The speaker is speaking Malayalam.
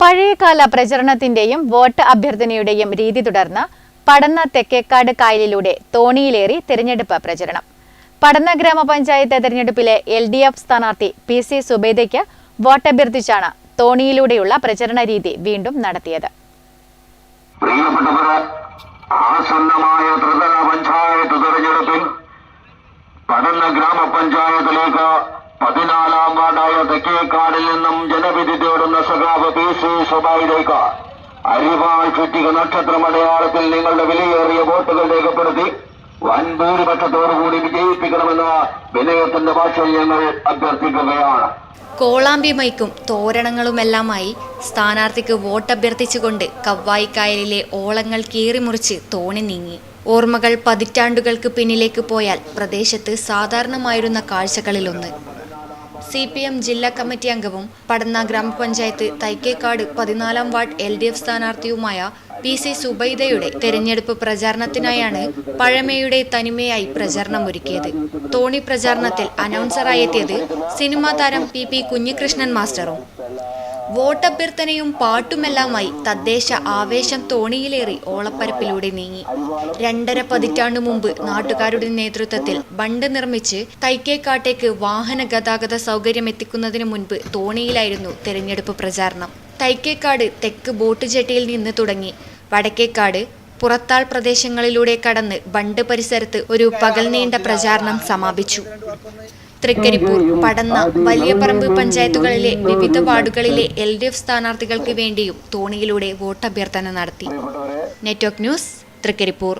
പഴയകാല പ്രചരണത്തിന്റെയും വോട്ട് അഭ്യർത്ഥനയുടെയും രീതി തുടർന്ന് പടന്ന തെക്കേക്കാട് കായലിലൂടെ തോണിയിലേറി തെരഞ്ഞെടുപ്പ് പ്രചരണം. പടന്ന ഗ്രാമപഞ്ചായത്ത് തെരഞ്ഞെടുപ്പിലെ എൽ ഡി എഫ് സ്ഥാനാർത്ഥി പി സി സുബേദയ്ക്ക് വോട്ടഭ്യർത്ഥിച്ചാണ് തോണിയിലൂടെയുള്ള പ്രചരണ രീതി വീണ്ടും നടത്തിയത്. ആസന്നമായ തെരഞ്ഞെടുപ്പിൽ പടന്ന ഗ്രാമപഞ്ചായത്തിലേക്ക് പതിനാലാം വാർഡായ തെക്കേക്കാടിൽ നിന്നും ജനവിധി തേടുന്ന സഖാവ് പി സി സുബൈലേക്ക് അരിവാൾ ചുറ്റിക നക്ഷത്രമടയാളത്തിൽ നിങ്ങളുടെ വിലയേറിയ വോട്ടുകൾ രേഖപ്പെടുത്തി വൻ ഭൂരിപക്ഷത്തോടുകൂടി വിജയിപ്പിക്കണമെന്ന് വിനയത്തിന്റെ ഭാഷയിൽ ഞങ്ങൾ അഭ്യർത്ഥിക്കുകയാണ്. കോളാമ്പി മൈക്കും തോരണങ്ങളുമെല്ലാമായി സ്ഥാനാർത്ഥിക്ക് വോട്ടഭ്യർത്ഥിച്ചുകൊണ്ട് കവ്വായിക്കായലിലെ ഓളങ്ങൾ കീറിമുറിച്ച് തോണി നീങ്ങി. ഓർമ്മകൾ പതിറ്റാണ്ടുകൾക്ക് പിന്നിലേക്ക് പോയാൽ പ്രദേശത്ത് സാധാരണമായിരുന്ന കാഴ്ചകളിലൊന്ന്. സി പി എം ജില്ലാ കമ്മിറ്റി അംഗവും പടന്ന ഗ്രാമപഞ്ചായത്ത് തൈക്കേക്കാട് പതിനാലാം വാർഡ് എൽ ഡി എഫ് സ്ഥാനാർത്ഥിയുമായ പി സി സുബൈദയുടെ തെരഞ്ഞെടുപ്പ് പ്രചാരണത്തിനായാണ് പഴമയുടെ തനിമയായി പ്രചരണമൊരുക്കിയത് തോണി പ്രചാരണത്തിൽ അനൗൺസറായെത്തിയത് സിനിമാ താരം പി പി കുഞ്ഞികൃഷ്ണൻ മാസ്റ്ററും. വോട്ടഭ്യർത്ഥനയും പാട്ടുമെല്ലാമായി തദ്ദേശ ആവേശം തോണിയിലേറി ഓളപ്പരപ്പിലൂടെ നീങ്ങി. രണ്ടര പതിറ്റാണ്ടു മുമ്പ് നാട്ടുകാരുടെ നേതൃത്വത്തിൽ ബണ്ട് നിർമ്മിച്ച് തൈക്കേക്കാട്ടേക്ക് വാഹന ഗതാഗത സൗകര്യം എത്തിക്കുന്നതിന് മുൻപ് തോണിയിലായിരുന്നു തെരഞ്ഞെടുപ്പ് പ്രചാരണം. തൈക്കേക്കാട് തെക്ക് ബോട്ട് ജെട്ടിയിൽ നിന്ന് തുടങ്ങി. വടക്കേക്കാട് പുറത്താൾ പ്രദേശങ്ങളിലൂടെ കടന്ന് ബണ്ട് പരിസരത്ത് ഒരു പകൽ നീണ്ട പ്രചാരണം സമാപിച്ചു. തൃക്കരിപ്പൂർ പടന്ന വലിയപറമ്പ് പഞ്ചായത്തുകളിലെ വിവിധ വാർഡുകളിലെ എൽ ഡി എഫ് സ്ഥാനാർത്ഥികൾക്ക് വേണ്ടിയും തോണിയിലൂടെ വോട്ടഭ്യർത്ഥന നടത്തി. Network news Trikaripur.